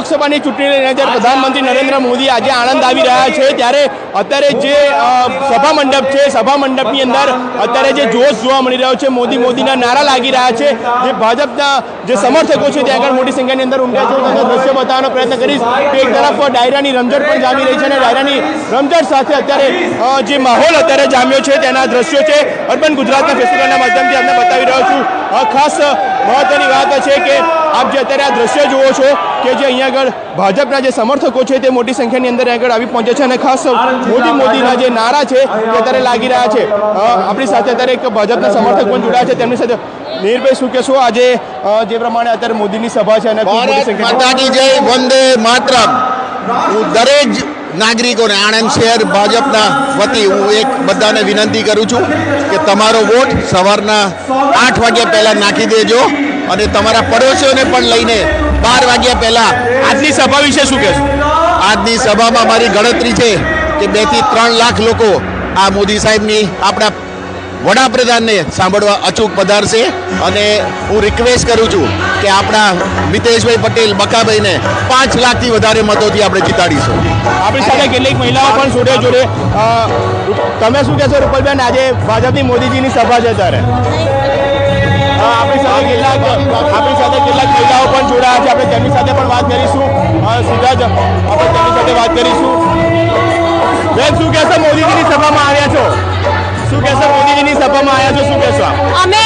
લોકસભાની ચૂંટણીને લઈને જ્યારે પ્રધાનમંત્રી નરેન્દ્ર મોદી આજે આણંદ આવી રહ્યા છે ત્યારે અત્યારે જે સભા મંડપ છે સભા મંડપની અંદર અત્યારે જે જોશ જોવા મળી રહ્યો છે મોદી મોદીના નારા લાગી રહ્યા છે. જે ભાજપના જે સમર્થકો છે ત્યાં આગળ મોટી સંખ્યાની અંદર ઉમટ્યા છે. તમને દ્રશ્ય બતાવવાનો પ્રયત્ન કરીશ કે એક તરફ ડાયરાની રમઝટ પણ જામી રહી છે અને ડાયરાની રમઝટ સાથે અત્યારે જે માહોલ અત્યારે જામ્યો છે તેના દ્રશ્યો છે. અર્બન ગુજરાતના ફેસ્ટિવલના માધ્યમથી આપણે બતાવી રહ્યો છું. ખાસ મહત્વની વાત છે કે આપ જે અત્યારે આ દ્રશ્ય જુઓ છો કે જે અહીંયા આગળ ભાજપના જે સમર્થકો છે તે મોટી સંખ્યાની અંદર આગળ આવી પહોંચે છે અને ખાસ મોદી મોદીના જે નારા છે તે અત્યારે લાગી રહ્યા છે. આપણી સાથે અત્યારે એક ભાજપના સમર્થક પણ જોડાયા છે. તેમની સાથે નિર્ભય શું કહેશો? આજે જે પ્રમાણે અત્યારે મોદીની સભા છે અને ખૂબ મોટી ભારત સંખ્યામાં માતા કી જય વંદે માતરમ. હું દરેક નાગરિકોને આણંદ શહેર ભાજપના વતી હું એક બધાને વિનંતી કરું છું કે તમારો વોટ સવારના આઠ વાગ્યા પહેલાં નાખી દેજો અને તમારા પડોશીઓને પણ લઈને બાર વાગ્યા પહેલાં આજની સભા વિશે શું કહેશો? આજની સભામાં મારી ગણતરી છે કે બેથી ત્રણ લાખ લોકો આ મોદી સાહેબની આપણા વડાપ્રધાનને સાંભળવા અચૂક પધારશે અને હું રિક્વેસ્ટ કરું છું કે આપણા મિતેશભાઈ પટેલ બકાભાઈને પાંચ લાખથી વધારે મતોથી આપણે જીતાડીશું. આપણી સાથે કેટલીક મહિલાઓ પણ જોડે જોડે તમે શું કહેશો રૂપલબેન, આજે ભાજપની મોદીજીની સભા છે ત્યારે આપણી સાથે કેટલાક, આપણી સાથે કેટલાક મહિલાઓ પણ જોડાયા છે. આપણે તેમની સાથે પણ વાત કરીશું. સીધા જ આપણે તેમની સાથે વાત કરીશું. બેન, શું કહેશો મોદીજીની સભામાં આવ્યા છો? શું કહેશો? મોદીજીની છો અમે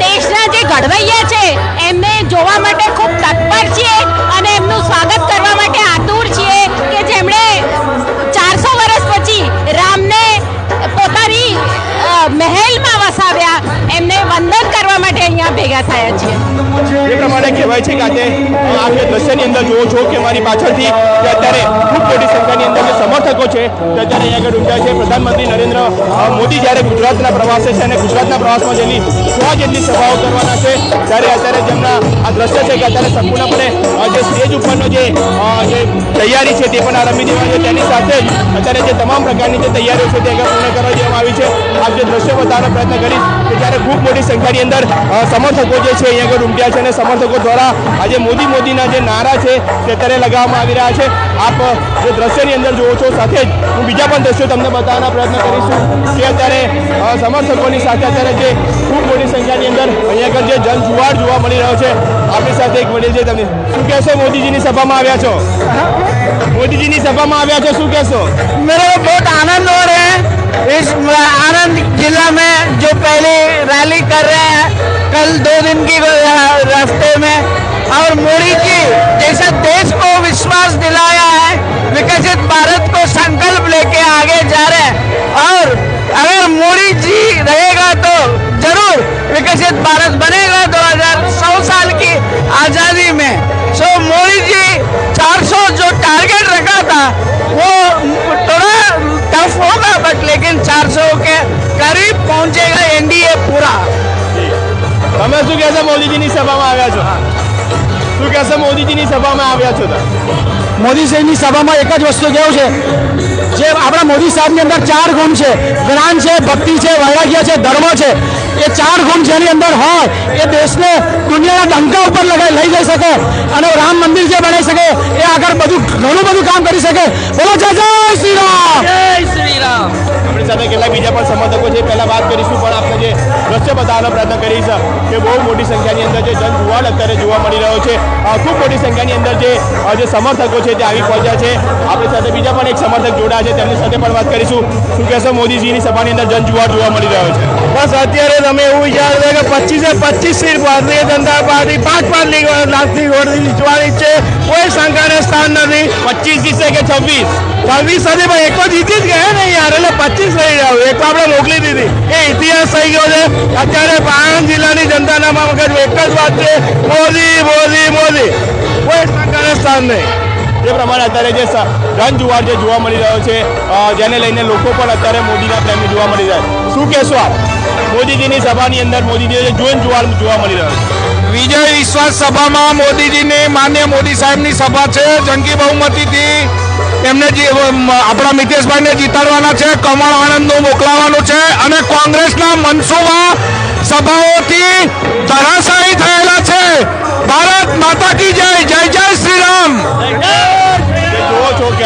દેશના જે ઘડવૈયા છે, એમને જોવા માટે ખૂબ તત્પર છીએ અને એમનું સ્વાગત કરવા માટે આતુર છીએ કે જેમણે ચારસો વર્ષ પછી રામને પોતાની મહેલમાં વસાવ્યા. એમને વંદન કરવા માટે અહીંયા ભેગા થયા છીએ. એ પ્રમાણે કહેવાય છે કે આજે આ જે દ્રશ્યની અંદર જોવો છો કે મારી પાછળથી જે અત્યારે ખૂબ મોટી સંખ્યાની અંદર જે સમર્થકો છે તે અત્યારે અહીંયા આગળ ઉઠ્યા છે, પ્રધાનમંત્રી નરેન્દ્ર મોદી જ્યારે ગુજરાતના પ્રવાસે છે અને ગુજરાતના પ્રવાસમાં જેની સો જેટલી સભાઓ કરવાના છે, ત્યારે અત્યારે જેમના આ દ્રશ્ય છે કે અત્યારે સંપૂર્ણપણે જે સ્ટેજ ઉપરનો જે જે તૈયારી છે તે પણ આરંભી દેવાની છે. તેની સાથે જ અત્યારે જે તમામ પ્રકારની જે તૈયારીઓ છે તે આગળ પૂર્ણ કરવા દેવામાં આવી છે. આપ જે દ્રશ્ય બતાવવાનો પ્રયત્ન કરીશ કે જ્યારે ખૂબ મોટી સંખ્યાની અંદર સમર્થકો જે છે અહીંયા આગળ ઉમટ્યા છે અને સમર્થકો દ્વારા આજે મોદી મોદીના જે નારા છે તે અત્યારે લગાવવામાં આવી રહ્યા છે આપ અ, જે દ્રશ્યની અંદર જુઓ છો સાથે જ હું બીજા પણ દ્રશ્યો તમને બતાવવાનો પ્રયત્ન કરીશું કે અત્યારે અ, સમર્થકોની સાથે અત્યારે જે ખૂબ મોટી સંખ્યાની અંદર અહીંયા આગળ જે જન જુવાળ જોવા મળી રહ્યો છે આપણી સાથે એક વડીલ છે તમને શું કહેશો મોદીજીની સભામાં આવ્યા છો મોદીજીની સભામાં આવ્યા છો શું કહેશો मेरे को बहुत आनंद हो रहे हैं इस आनंद जिला में जो पहली रैली कर रहे हैं कल दो दिन की रास्ते में और मोदी जी, जैसा देश को विश्वास दिलाया है, विकसित भारत को संकल्प लेके आगे जा रहे हैं। और अगर मोदी जी रहेगा तो ज़रूर विकसित भारत बनेगा दो हज़ार सौ साल की आज़ादी में। सो मोदी जी 400 जो टारगेट रखा था, वो थोड़ा टफ होगा बट लेकिन 400 के करीब पहुंचेगा एनडीए पूरा। તમે શું કહેશો, મોદીજીની સભામાં આવ્યા છો? શું કહેશો, મોદીજીની સભામાં આવ્યા છો મોદી સાહેબની સભામાં એક જ વસ્તુ કેવું છે. જે આપણા મોદી સાહેબની અંદર ચાર ગુણ છે. જ્ઞાન છે, ભક્તિ છે, વૈરાગ્ય છે, ધર્મ છે. એ ચાર ગુણ જેની અંદર હોય એ દેશને દુનિયાના ડંકા ઉપર લગાઈ લઈ જઈ શકે અને રામ મંદિર જે બનાવી શકે એ આગળ બધું ઘણું બધું કામ કરી શકે. બોલો જય જય શ્રી રામ જય શ્રી રામ આપણી સાથે કેટલાક બીજા પણ સમર્થકો છે. પહેલા વાત કરીશું પણ આપણે જે દ્રશ્ય બતાવવાનો પ્રયત્ન કરીશ કે બહુ મોટી સંખ્યાની અંદર જે જન જુવાળ અત્યારે જોવા મળી રહ્યો છે. ખૂબ મોટી સંખ્યાની અંદર જે જે સમર્થકો છે તે આવી પહોંચ્યા છે. આપણી સાથે બીજા પણ એક સમર્થક જોડાયા છે. તેમની સાથે પણ વાત કરીશું. શું કહેશો મોદીજીની સભાની અંદર જન જુવાળ જોવા મળી રહ્યો છે? બસ અત્યારે તમે એવું વિચારો કે પચીસે પચીસ સીટ ભારતીય જનતા પાર્ટી, પાંચ પાંચ લાખની વોટ જીતવાની છે. કોઈ શંકાને સ્થાન નથી. પચીસ જીતશે કે છવ્વીસ? છવ્વીસ નથી પણ એક જીતી જ ગયા ને યાર, એટલે પચીસ થઈ જાવ. એક તો આપણે મોકલી દીધી. એ ઇતિહાસ થઈ ગયો છે. અત્યારે પાણંદ જિલ્લાની જનતાના મગજમાં એક જ વાત છે. મોદી મોદી મોદી. કોઈ શંકાને સ્થાન નહીં. જે પ્રમાણે અત્યારે જે જન જે જોવા મળી રહ્યો છે જેને લઈને લોકો પણ અત્યારે મોદીના પ્રેમી જોવા મળી રહ્યા શું કહેશો આપ? મોદીજીની સભાની અંદર મોદીજી જોઈન જુવાળ જોવા મળી રહ્યો છે. વિજય વિશ્વાસ સભામાં મોદીજીની માન્ય મોદી સાહેબની સભા છે. જંગી બહુમતીથી એમને આપણા મિતેશભાઈને જીતાડવાના છે. કમળ આનંદનું મોકલાવાનું છે. અને કોંગ્રેસના મનસુબા સભાઓથી ધરાશાયી થયેલા છે. ભારત માતા કી જય જય જય શ્રી રામ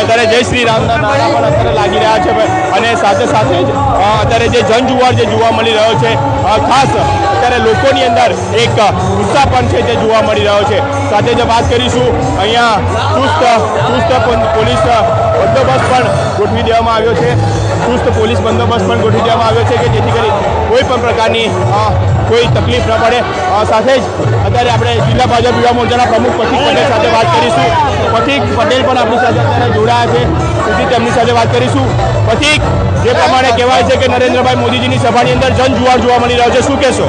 અત્યારે જય શ્રી રામના પણ અત્યારે લાગી રહ્યા છે અને સાથે સાથે જ અત્યારે જે જનજુવાળ જે જોવા મળી રહ્યો છે ખાસ અત્યારે લોકોની અંદર એક ઉત્સાહ પણ છે જે જોવા મળી રહ્યો છે. સાથે જ વાત કરીશું, અહીંયા ચુસ્ત ચુસ્ત પોલીસ બંદોબસ્ત પણ ગોઠવી દેવામાં આવ્યો છે. ચુસ્ત પોલીસ બંદોબસ્ત પણ ગોઠવી દેવામાં આવ્યો છે કે જેથી કરી કોઈ પણ પ્રકારની કોઈ તકલીફ ન પડે. સાથે જ અત્યારે આપણે જિલ્લા ભાજપ યુવા મોરચાના પ્રમુખ પથિક પટેલ સાથે વાત કરીશું. પથિક પટેલ પણ આપણી સાથે અત્યારે જોડાયા છે. સુધી તેમની સાથે વાત કરીશું. પથિક, જે પ્રમાણે કહેવાય છે કે નરેન્દ્રભાઈ મોદીજીની સભાની અંદર જનજુવાળ જોવા મળી રહ્યો છે. શું કહેશો?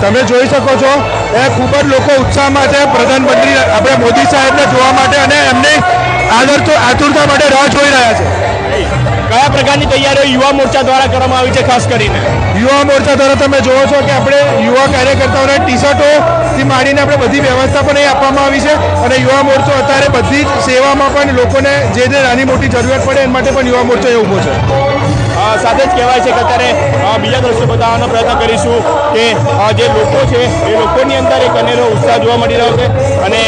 તમે જોઈ શકો છો, એ ખૂબ જ લોકો ઉત્સાહમાં છે પ્રધાનમંત્રી આપણે મોદી સાહેબને જોવા માટે અને એમની આદર આતુરતા માટે રાહ જોઈ રહ્યા છે. કયા પ્રકારની તૈયારીઓ યુવા મોરચા દ્વારા કરવામાં આવી છે, ખાસ કરીને? યુવા મોરચા દ્વારા તમે જોવો છો કે આપણે યુવા કાર્યકર્તાઓને ટી શર્ટોથી માંડીને આપણે બધી વ્યવસ્થા પણ એ આપવામાં આવી છે અને યુવા મોરચો અત્યારે બધી જ સેવામાં પણ લોકોને જે જે નાની મોટી જરૂરિયાત પડે એના માટે પણ યુવા મોરચો એ ઊભો છે. સાથે જ કહેવાય છે કે અત્યારે બીજા દ્રશ્યો બતાવવાનો પ્રયત્ન કરીશું કે જે લોકો છે, એ લોકોની અંદર એક અનેરો ઉત્સાહ જોવા મળી રહ્યો છે. અને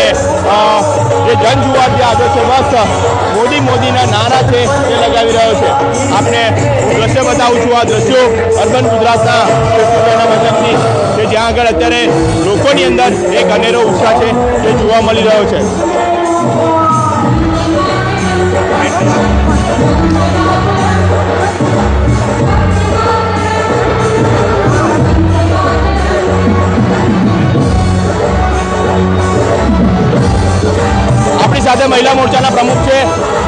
જે જનજુવાળ જે છે બસ મોદી મોદીના નારા છે, એ લગાવી રહ્યો છે. આપણે દ્રશ્ય બતાવું છું આ દ્રશ્યો અર્બન ગુજરાતના મતલબથી કે જ્યાં આગળ અત્યારે લોકોની અંદર એક અનેરો ઉત્સાહ છે, એ જોવા મળી રહ્યો છે. આપણી સાથે મહિલા મોરચાના પ્રમુખ છે.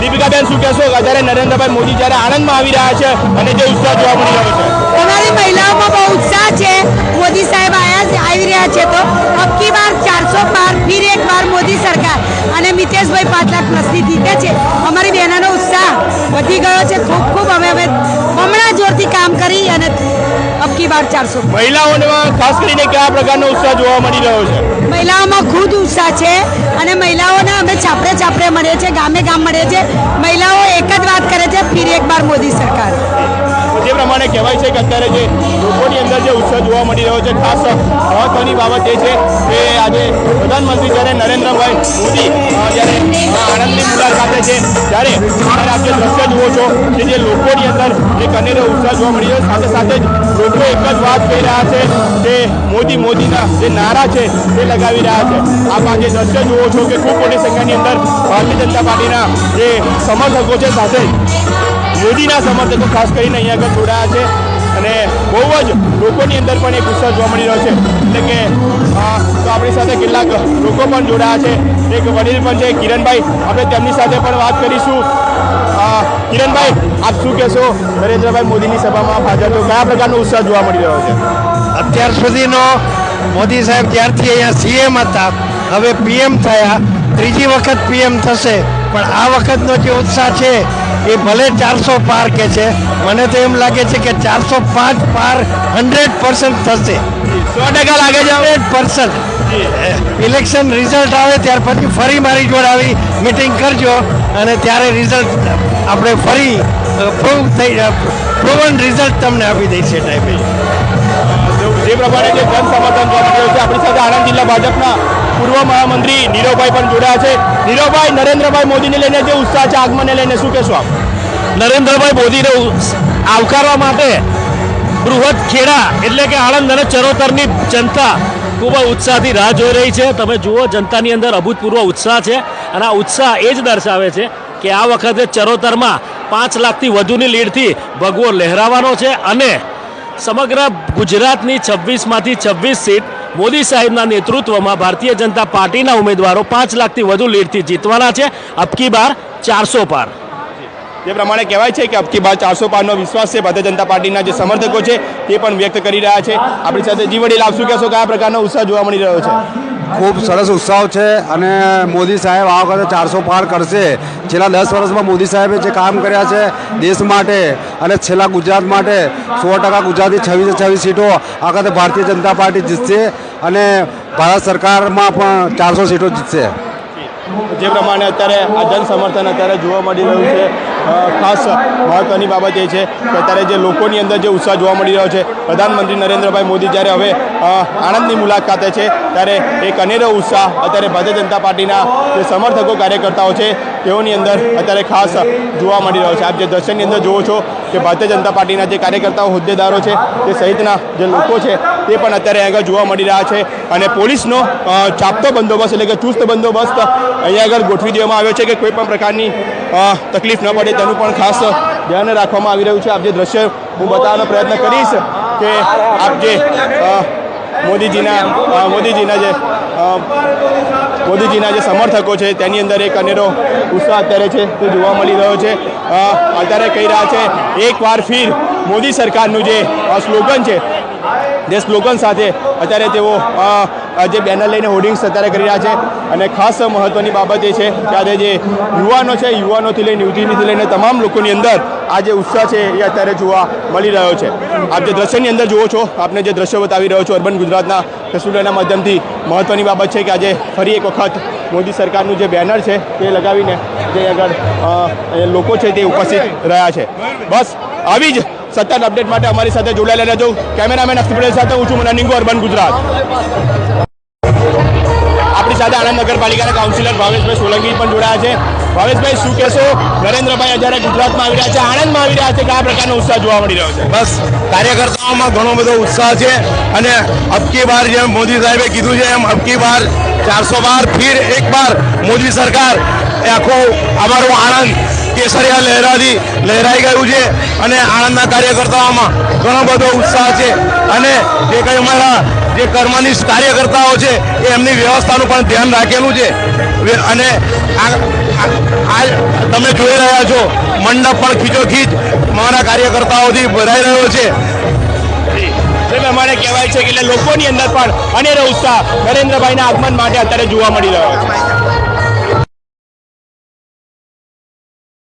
દીપિકાબેન, શું કહેશો? અત્યારે નરેન્દ્રભાઈ મોદી જ્યારે આણંદમાં આવી રહ્યા છે અને જે ઉત્સાહ જોવા મળી રહ્યો છે. અમારી મહિલાઓમાં બહુ ઉત્સાહ છે. મોદી સાહેબ છે આવી રહ્યા છે તો અબકી બાર ચારસો પાર ફિર એક બાર મોદી સરકાર. અને મિતેશભાઈ પાંચ લાખ પ્લસની જીતે છે. અમારી બહેનોનો ઉત્સાહ વધી ગયો છે. ખૂબ ખૂબ અમે હવે બમણા જોરથી કામ કરી અને અબકી બાર ચારસો મહિલાઓમાં ખાસ કરીને કયા પ્રકારનો ઉત્સાહ જોવા મળી રહ્યો છે? મહિલાઓમાં ખુદ ઉત્સાહ છે અને મહિલાઓને અમે છાપરે છાપરે મળીએ છીએ ગામે ગામ મળીએ છીએ. મહિલાઓ એક જ વાત કરે છે ફિર એક બાર મોદી સરકાર. જે પ્રમાણે કહેવાય છે કે અત્યારે જે લોકોની અંદર જે ઉત્સાહ જોવા મળી રહ્યો છે, ખાસ મહત્વની બાબત એ છે કે આજે પ્રધાનમંત્રી જ્યારે નરેન્દ્રભાઈ મોદી જ્યારે આણંદની મુલાકાતે છે, ત્યારે ત્યારે આપ જે દ્રશ્ય જુઓ છો કે જે લોકોની અંદર એક અનેરો ઉત્સાહ જોવા મળી રહ્યો. સાથે સાથે જ લોકો એક જ વાત કહી રહ્યા છે કે મોદી મોદીના જે નારા છે તે લગાવી રહ્યા છે. આપ આજે દ્રશ્ય જુઓ છો કે ખૂબ મોટી સંખ્યાની અંદર ભારતીય જનતા પાર્ટીના જે સમર્થકો છે સાથે મોદીના સમર્થકો, ખાસ કરીને અહીંયા આગળ જોડાયા છે. અને બહુ જ લોકોની અંદર પણ એક ઉત્સાહ જોવા મળી રહ્યો છે. એટલે કે તો આપણી સાથે કેટલાક લોકો પણ જોડાયા છે. એક વડીલ પણ છે, કિરણભાઈ. આપણે તેમની સાથે પણ વાત કરીશું. કિરણભાઈ, આપ શું કહેશો? નરેન્દ્રભાઈ મોદીની સભામાં હાજર તો કયા પ્રકારનો ઉત્સાહ જોવા મળી રહ્યો છે? અત્યાર સુધીનો મોદી સાહેબ ત્યારથી અહીંયા સીએમ હતા, હવે પીએમ થયા. ત્રીજી વખત પીએમ થશે. પણ આ વખતનો જે ઉત્સાહ છે એ ભલે ચારસો પાર કે છે મને તો એમ લાગે છે કે ચારસો પાંચ પાર હંડ્રેડ પર્સન્ટ થશે. સો ટકા લાગે છે? Hundred percent. ઇલેક્શન રિઝલ્ટ આવે ત્યાર પછી ફરી મારી જોડે આવી મિટિંગ કરજો અને ત્યારે રિઝલ્ટ આપણે ફરી પ્રૂવ થઈ પ્રૂવન રિઝલ્ટ તમને આપી દઈશ એ ટાઈમે પ્રમાણે જે જન સમર્થન જોવા મળ્યું છે, આપણી સાથે આણંદ જિલ્લા ભાજપના પૂર્વ મહામંત્રી નીરવભાઈ પણ જોડાયા છે. નીરવભાઈ, નરેન્દ્રભાઈ મોદીને લઈને જે ઉત્સાહ છે, આગમનને લઈને શું કહેશો આપ? નરેન્દ્રભાઈ મોદીને આવકારવા માટે બૃહદ ખેડા એટલે કે આણંદ અને ચરોતરની જનતા ખૂબ જ ઉત્સાહથી રાહ જોઈ રહી છે. તમે જુઓ, જનતાની અંદર અભૂતપૂર્વ ઉત્સાહ છે અને આ ઉત્સાહ એ જ દર્શાવે છે કે આ વખતે ચરોતરમાં પાંચ લાખથી વધુની લીડથી ભગવો લહેરાવાનો છે અને સમગ્ર ગુજરાતની છવ્વીસમાંથી છવ્વીસ સીટ મોદી સાહેબના નેતૃત્વમાં ભારતીય જનતા પાર્ટીના ઉમેદવારો પાંચ લાખથી વધુ લીડથી જીતવાના છે. અબકી બાર ચારસો પાર. જે પ્રમાણે કહેવાય છે કે અબકી બાર ચારસો પારનો વિશ્વાસ છે ભારતીય જનતા પાર્ટીના જે સમર્થકો છે તે પણ વ્યક્ત કરી રહ્યા છે. આપણી સાથે જીવડેલા આપશું કહેશો કયા પ્રકારનો ઉત્સાહ જોવા મળી રહ્યો છે? ખૂબ સરસ ઉત્સાહ છે અને મોદી સાહેબ આ વખતે ચારસો પાર કરશે. છેલ્લા દસ વર્ષમાં મોદી સાહેબે જે કામ કર્યા છે દેશ માટે અને છેલ્લા ગુજરાત માટે સો ટકા ગુજરાતની છવ્વીસે છવ્વીસ સીટો આ વખતે ભારતીય જનતા પાર્ટી જીતશે અને ભારત સરકારમાં પણ ચારસો સીટો જીતશે. જે પ્રમાણે અત્યારે આ જન સમર્થન અત્યારે જોવા મળી રહ્યું છે. ખાસ મહત્વની બાબત એ છે કે અત્યારે જે લોકોની અંદર જે ઉત્સાહ જોવા મળી રહ્યો છે, પ્રધાનમંત્રી નરેન્દ્રભાઈ મોદી જ્યારે હવે આણંદની મુલાકાતે છે, ત્યારે એક અનેરો ઉત્સાહ અત્યારે ભારતીય જનતા પાર્ટીના જે સમર્થકો કાર્યકર્તાઓ છે, તેઓની અંદર અત્યારે ખાસ જોવા મળી રહ્યો છે. આપ જે દર્શનની અંદર જુઓ છો કે ભારતીય જનતા પાર્ટીના જે કાર્યકર્તાઓ, હોદ્દેદારો છે, તે સહિતના જે લોકો છે, તે પણ અત્યારે આગળ જોવા મળી રહ્યા છે. અને પોલીસનો ચાપતો બંદોબસ્ત એટલે કે ચુસ્ત બંદોબસ્ત અહીંયા આગળ ગોઠવી દેવામાં આવ્યો છે કે કોઈ પણ પ્રકારની તકલીફ ન પડે તેનું પણ ખાસ ધ્યાન રાખવામાં આવી રહ્યું છે. આપ જે દ્રશ્ય હું બતાવવાનો પ્રયત્ન કરીશ કે આપ જે મોદીજીના મોદીજીના જે મોદીજીના જે સમર્થકો છે, તેની અંદર એક અનેરો ઉત્સાહ અત્યારે છે, તે જોવા મળી રહ્યો છે. અત્યારે કહી રહ્યા છે, એક વાર ફીર મોદી સરકારનું જે સ્લોગન છે જે સ્લોગન સાથે અત્યારે તેઓ જે બેનર લઈને હોર્ડિંગ્સ અત્યારે કરી રહ્યા છે અને ખાસ મહત્ત્વની બાબત એ છે કે આજે જે યુવાનો છે, યુવાનોથી લઈને યુવતીથી લઈને તમામ લોકોની અંદર આ જે ઉત્સાહ છે એ અત્યારે જોવા મળી રહ્યો છે. આપ જે દ્રશ્યની અંદર જુઓ છો, આપને જે દ્રશ્યો બતાવી રહ્યો છો અર્બન ગુજરાતના ફેસ્ટિવલના માધ્યમથી મહત્ત્વની બાબત છે કે આજે ફરી એક વખત મોદી સરકારનું જે બેનર છે તે લગાવીને જે આગળ લોકો છે તે ઉપસ્થિત રહ્યા છે. બસ, આવી જ સતત અપડેટ માટે અમારી સાથે જોડાયેલા રહેજો. કેમેરામેન અક્ષ પટેલ સાથે હું છું મનાનિંગો અર્બન ગુજરાત આપણી સાથે આણંદ નગરપાલિકાના કાઉન્સિલર ભાવેશભાઈ સોલંકી પણ જોડાયા છે. ભાવેશભાઈ, શું કહેશો? નરેન્દ્રભાઈ અત્યારે ગુજરાતમાં આવી રહ્યા છે, આણંદમાં આવી રહ્યા છે, કયા પ્રકારનો ઉત્સાહ જોવા મળી રહ્યો છે? બસ, કાર્યકર્તાઓમાં ઘણો બધો ઉત્સાહ છે અને અબકી બાર જેમ મોદી સાહેબે કીધું છે એમ અબકી બાર ચારસો બાર, ફીર એક બાર મોદી સરકાર. અમારો અમારું આણંદ કેસરિયા લહેરાથી લહેરાઈ ગયું છે અને આણંદના કાર્યકર્તાઓમાં ઘણો બધો ઉત્સાહ છે. અને જે કંઈ અમારા જે કર્મનિષ્ઠ કાર્યકર્તાઓ છે, એ એમની વ્યવસ્થાનું પણ ધ્યાન રાખેલું છે. અને આ તમે જોઈ રહ્યા છો, મંડપ પણ ખીચોખીચ મારા કાર્યકર્તાઓથી ભરાઈ રહ્યો છે. પ્રમાણે કહેવાય છે કે લોકોની અંદર પણ અનેરો ઉત્સાહ નરેન્દ્રભાઈના આગમન માટે અત્યારે જોવા મળી રહ્યો છે.